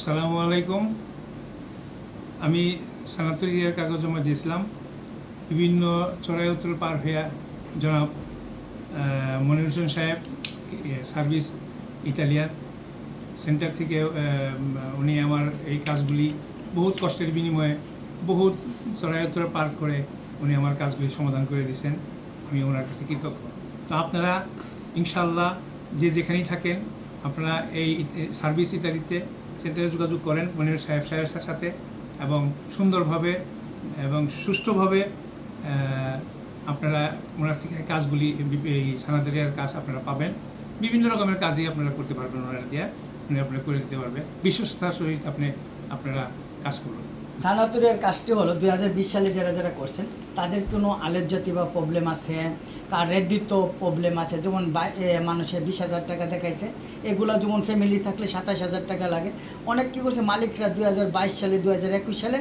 আসসালামু আলাইকুম। আমি সানাতরিয়ার কাগজ জমা দিয়েছিলাম। বিভিন্ন চড়াই উত্তর পার হইয়া জনাব মনির হোসেন সাহেব সার্ভিস ইতালিয়ান সেন্টার থেকে উনি আমার এই কাজগুলি বহুত কষ্টের বিনিময়ে বহুত চড়াই উত্তর পার করে উনি আমার কাজগুলি সমাধান করে দিয়েছেন। আমি ওনার কাছে কৃতজ্ঞ। তো আপনারা ইনশাল্লাহ যে যেখানেই থাকেন, আপনারা এই সার্ভিস ইত্যাদিতে সেন্টারে যোগাযোগ করেন মনির সাহেব সাহেবের সাথে এবং সুন্দরভাবে এবং সুষ্ঠুভাবে আপনারা ওনার থেকে কাজগুলি এই সানাজারিয়ার কাজ আপনারা পাবেন। বিভিন্ন রকমের কাজই আপনারা করতে পারবেন ওনারা দিয়ে। আপনি আপনারা করে দিতে পারবেন। বিশ্বস্তার সহিত আপনি, আপনারা কাজ করুন। থানাতুরের কাজটি হলো দু হাজার বিশ সালে যারা যারা করছেন, তাদের কোনো আলোচ্যতি বা প্রবলেম আছে, তার রেদিত প্রবলেম আছে, যেমন মানুষের বিশ হাজার টাকা দেখাইছে, এগুলো যেমন ফ্যামিলি থাকলে সাতাশ হাজার টাকা লাগে। অনেক কী করছে, মালিকরা দুই হাজার বাইশ সালে দু হাজার একুশ সালে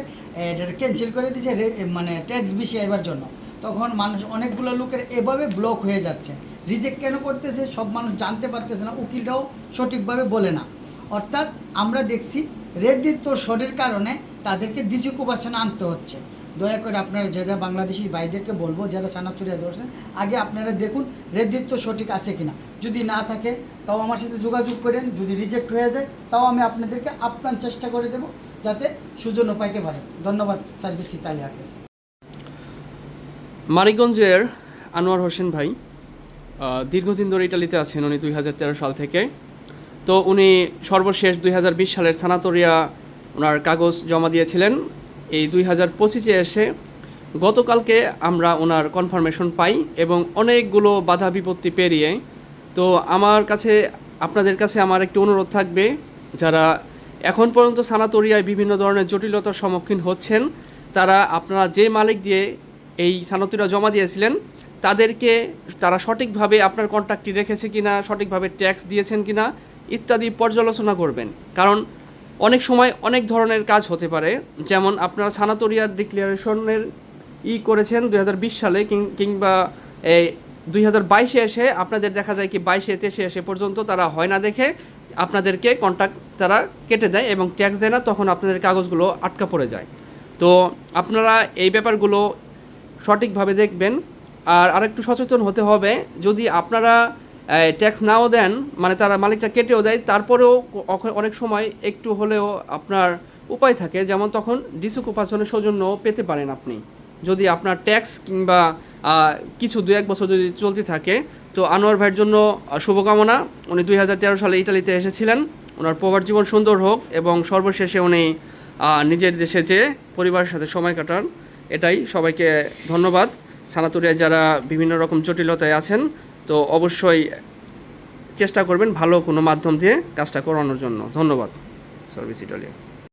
এটা ক্যান্সেল করে দিয়েছে মানে ট্যাক্স বেশি এবার জন্য। তখন মানুষ, অনেকগুলো লোকের এভাবে ব্লক হয়ে যাচ্ছে। রিজেক্ট কেন করতেছে, সব মানুষ জানতে পারতেছে না উকিলটাও সঠিকভাবে বলে না। অর্থাৎ আমরা দেখছি রেদিত শরের কারণে তাদেরকে দিশি কুপাসনে আনতে হচ্ছে। দয়া করে আপনারা যারা বাংলাদেশি ভাইদেরকে বলব, যারা সানাতুরিয়া ধরছেন, আগে আপনারা দেখুন রেদিত্ব সঠিক আছে কিনা। যদি না থাকে, তাও আমার সাথে যোগাযোগ করেন। যদি রিজেক্ট হয়ে যায়, তাও আমি আপনাদেরকে আপ্রাণ চেষ্টা করে দেব, যাতে সুযোগ পাইতে পারেন ধন্যবাদ সার্ভিস ইতালিয়াকে মানিকগঞ্জের আনোয়ার হোসেন ভাই দীর্ঘদিন ধরে ইটালিতে আছেন। উনি দুই হাজার তেরো সাল থেকে। তো উনি সর্বশেষ দুই হাজার বিশ সালের সানাতরিয়া ওনার কাগজ জমা দিয়েছিলেন। এই দুই হাজার পঁচিশে এসে গতকালকে আমরা ওনার কনফার্মেশন পাই এবং অনেকগুলো বাধা বিপত্তি পেরিয়ে, তো আমার কাছে, আপনাদের কাছে আমার একটি অনুরোধ থাকবে, যারা এখন পর্যন্ত সানাতরিয়ায় বিভিন্ন ধরনের জটিলতার সম্মুখীন হচ্ছেন, তারা আপনারা যে মালিক দিয়ে এই সানতিরা জমা দিয়েছিলেন, তাদেরকে তারা সঠিকভাবে আপনার কন্ট্রাক্টটি রেখেছে কিনা, সঠিকভাবে ট্যাক্স দিয়েছেন কিনা, ইত্যাদি পর্যালোচনা করবেন। কারণ অনেক সময় অনেক ধরনের কাজ হতে পারে। যেমন আপনারা সানাতরিয়ার ডিক্লারেশনের ই করেছেন দু হাজার বিশ সালে কিংবা এই দুই হাজার বাইশে এসে আপনাদের দেখা যায় কি বাইশে, তেইশে এসে পর্যন্ত তারা হয় না দেখে আপনাদেরকে কন্ট্যাক্ট তারা কেটে দেয় এবং ট্যাক্স দেয় না, তখন আপনাদের কাগজগুলো আটকা পড়ে যায়। তো আপনারা এই ব্যাপারগুলো সঠিকভাবে দেখবেন। আর আরেকটু সচেতন হতে হবে, যদি আপনারা ট্যাক্স নাও দেন মানে তারা মালিকটা কেটেও দেয়, তারপরেও অনেক সময় একটু হলেও আপনার উপায় থাকে, যেমন তখন ডিসুকুপাসনের সৌজন্য পেতে পারেন আপনি। যদি আপনার ট্যাক্স কিংবা কিছু দু এক বছর যদি চলতে থাকে, তো আনোয়ার ভাইয়ের জন্য শুভকামনা। উনি দুই হাজার তেরো সালে ইটালিতে এসেছিলেন। ওনার প্রবার জীবন সুন্দর হোক এবং সর্বশেষে উনি নিজের দেশে যেয়ে পরিবারের সাথে সময় কাটান। এটাই সবাইকে ধন্যবাদ। সানাতুরিয়া যারা বিভিন্ন রকম জটিলতায় আছেন তো অবশ্যই চেষ্টা করবেন ভালো কোনো মাধ্যম দিয়ে কাজটা করানোর জন্য। ধন্যবাদ সার্ভিস ইটালিয়া।